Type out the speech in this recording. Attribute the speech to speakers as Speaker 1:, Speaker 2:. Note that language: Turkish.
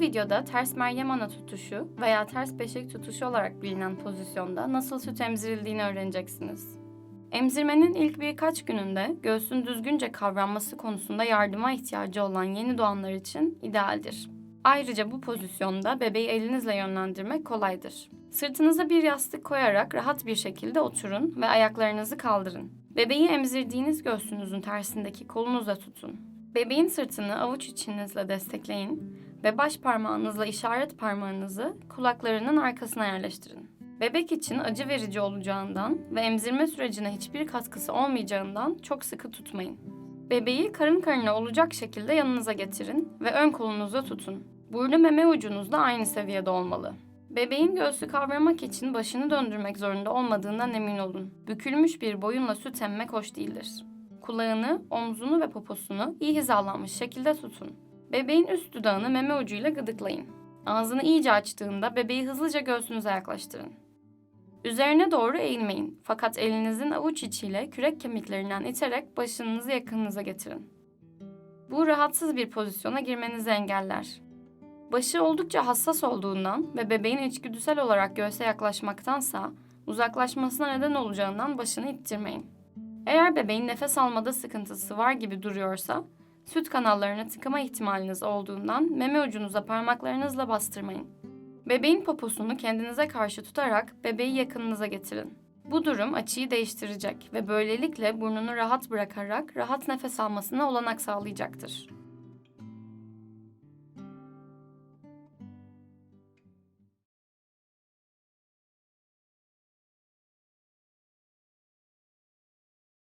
Speaker 1: Bu videoda ters Meryem ana tutuşu veya ters beşik tutuşu olarak bilinen pozisyonda nasıl süt emzirildiğini öğreneceksiniz. Emzirmenin ilk birkaç gününde göğsün düzgünce kavranması konusunda yardıma ihtiyacı olan yeni doğanlar için idealdir. Ayrıca bu pozisyonda bebeği elinizle yönlendirmek kolaydır. Sırtınıza bir yastık koyarak rahat bir şekilde oturun ve ayaklarınızı kaldırın. Bebeği emzirdiğiniz göğsünüzün tersindeki kolunuzla tutun. Bebeğin sırtını avuç içinizle destekleyin ve baş parmağınızla işaret parmağınızı kulaklarının arkasına yerleştirin. Bebek için acı verici olacağından ve emzirme sürecine hiçbir katkısı olmayacağından çok sıkı tutmayın. Bebeği karın karına olacak şekilde yanınıza getirin ve ön kolunuzda tutun. Burnu meme ucunuzla aynı seviyede olmalı. Bebeğin göğsü kavramak için başını döndürmek zorunda olmadığından emin olun. Bükülmüş bir boyunla süt emmek hoş değildir. Kulağını, omzunu ve poposunu iyi hizalanmış şekilde tutun. Bebeğin üst dudağını meme ucuyla gıdıklayın. Ağzını iyice açtığında bebeği hızlıca göğsünüze yaklaştırın. Üzerine doğru eğilmeyin fakat elinizin avuç içiyle kürek kemiklerinden iterek başınızı yakınınıza getirin. Bu rahatsız bir pozisyona girmenizi engeller. Başı oldukça hassas olduğundan ve bebeğin içgüdüsel olarak göğse yaklaşmaktansa uzaklaşmasına neden olacağından başını ittirmeyin. Eğer bebeğin nefes almada sıkıntısı var gibi duruyorsa, süt kanallarına tıkama ihtimaliniz olduğundan meme ucunuza parmaklarınızla bastırmayın. Bebeğin poposunu kendinize karşı tutarak bebeği yakınınıza getirin. Bu durum açıyı değiştirecek ve böylelikle burnunu rahat bırakarak rahat nefes almasına olanak sağlayacaktır.